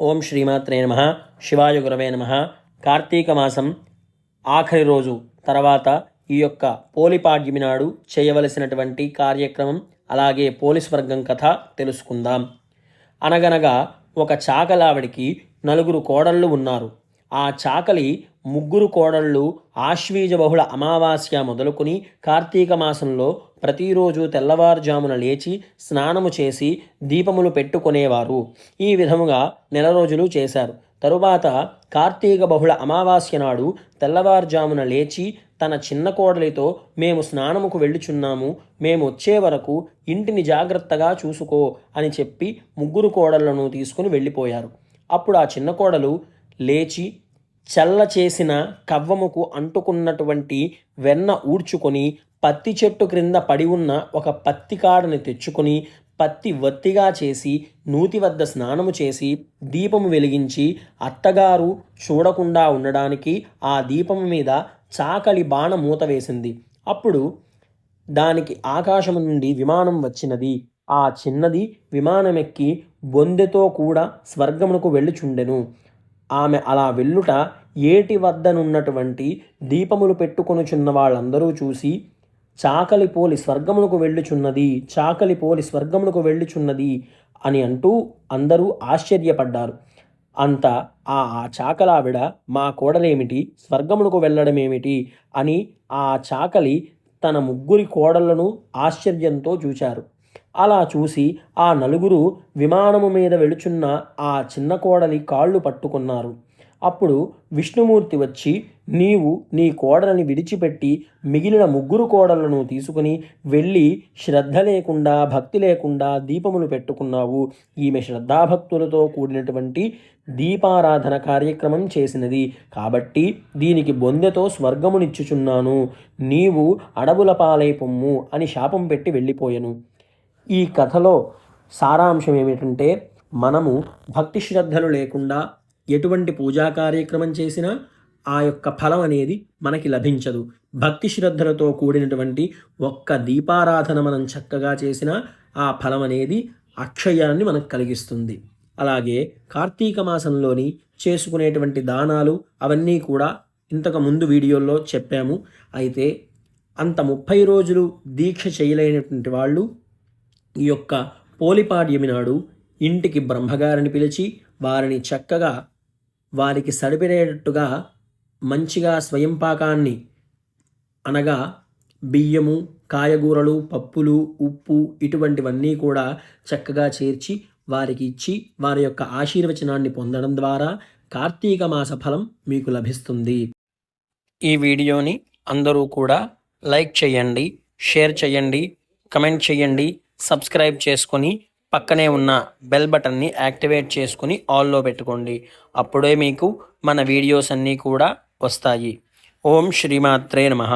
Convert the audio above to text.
ఓం శ్రీమాత్రే నమ. శివాయ గురవే నమ. కార్తీక మాసం ఆఖరి రోజు తర్వాత ఈ యొక్క పోలిపాడ్యమి నాడు చేయవలసినటువంటి కార్యక్రమం అలాగే పోలీస్ వర్గం కథ తెలుసుకుందాం. అనగనగా ఒక చాకలావిడికి నలుగురు కోడళ్ళు ఉన్నారు. ఆ చాకలి ముగ్గురు కోడళ్ళు ఆశ్వీజ బహుళ అమావాస్య మొదలుకొని కార్తీక మాసంలో ప్రతిరోజు తెల్లవారుజామున లేచి స్నానము చేసి దీపములు పెట్టుకునేవారు. ఈ విధముగా నెల రోజులు చేశారు. తరువాత కార్తీక బహుళ అమావాస్య నాడు తెల్లవారుజామున లేచి తన చిన్న కోడలితో మేము స్నానముకు వెళ్ళుచున్నాము. మేము వచ్చే వరకు ఇంటిని జాగ్రత్తగా చూసుకో అని చెప్పి ముగ్గురు కోడళ్ళను తీసుకుని వెళ్ళిపోయారు. అప్పుడు ఆ చిన్న కోడలు లేచి చల్ల చేసిన కవ్వముకు అంటుకున్నటువంటి వెన్న ఊడ్చుకొని పత్తి చెట్టు క్రింద పడి ఉన్న ఒక పత్తి కాడని తెచ్చుకొని పత్తి వత్తిగా చేసి నూతి వద్ద స్నానము చేసి దీపము వెలిగించి అత్తగారు చూడకుండా ఉండడానికి ఆ దీపము మీద చాకలి బాణ మూత వేసింది. అప్పుడు దానికి ఆకాశము నుండి విమానం వచ్చినది. ఆ చిన్నది విమానమెక్కి బొందెతో కూడా స్వర్గమునకు వెళ్ళుచుండెను. ఆమె అలా వెళ్ళుట ఏటి వద్దనున్నటువంటి దీపములు పెట్టుకొనుచున్న వాళ్ళందరూ చూసి చాకలి పోలి స్వర్గమునకు వెళ్ళుచున్నది చాకలి పోలి స్వర్గమునకు వెళ్ళుచున్నది అని అంటూ అందరూ ఆశ్చర్యపడ్డారు. అంత ఆ ఆ చాకలావిడ మా కోడలేమిటి? స్వర్గమునకు వెళ్ళడమేమిటి? అని ఆ చాకలి తన ముగ్గురి కోడళ్ళను ఆశ్చర్యంతో చూచారు. అలా చూసి ఆ నలుగురు విమానము మీద వెళుచున్న ఆ చిన్న కోడలి కాళ్ళు పట్టుకున్నారు. అప్పుడు విష్ణుమూర్తి వచ్చి నీవు నీ కోడలని విడిచిపెట్టి మిగిలిన ముగ్గురు కోడలను తీసుకుని వెళ్ళి శ్రద్ధ లేకుండా భక్తి లేకుండా దీపములు పెట్టుకున్నావు. ఈమె శ్రద్ధాభక్తులతో కూడినటువంటి దీపారాధన కార్యక్రమం చేసినది. కాబట్టి దీనికి బొందెతో స్వర్గమునిచ్చుచున్నాను. నీవు అడవుల పాలై పొమ్ము అని శాపం పెట్టి వెళ్ళిపోయెను. ఈ కథలో సారాంశం ఏమిటంటే మనము భక్తి శ్రద్ధలు లేకుండా ఎటువంటి పూజా కార్యక్రమం చేసినా ఆ యొక్క ఫలం అనేది మనకి లభించదు. భక్తి శ్రద్ధలతో కూడినటువంటి ఒక్క దీపారాధన మనం చక్కగా చేసినా ఆ ఫలం అనేది అక్షయాన్ని మనకు కలిగిస్తుంది. అలాగే కార్తీక మాసంలోని చేసుకునేటువంటి దానాలు అవన్నీ కూడా ఇంతకు ముందు వీడియోల్లో చెప్పాము. అయితే అంత ముప్పై రోజులు దీక్ష చేయలేనటువంటి వాళ్ళు ఈ యొక్క పోలిపాడ్యమి నాడు ఇంటికి బ్రహ్మగారిని పిలిచి వారిని చక్కగా వారికి సరిపడేటట్టుగా మంచిగా స్వయం పాకాన్ని అనగా బియ్యము కాయగూరలు పప్పులు ఉప్పు ఇటువంటివన్నీ కూడా చక్కగా చేర్చి వారికి ఇచ్చి వారి యొక్క ఆశీర్వచనాన్ని పొందడం ద్వారా కార్తీక మాస ఫలం మీకు లభిస్తుంది. ఈ వీడియోని అందరూ కూడా లైక్ చేయండి షేర్ చేయండి కమెంట్ చేయండి. సబ్స్క్రైబ్ చేసుకొని పక్కనే ఉన్న బెల్ బటన్ని యాక్టివేట్ చేసుకుని ఆల్లో పెట్టుకోండి. అప్పుడే మీకు మన వీడియోస్ అన్నీ కూడా వస్తాయి. ఓం శ్రీమాత్రే నమః.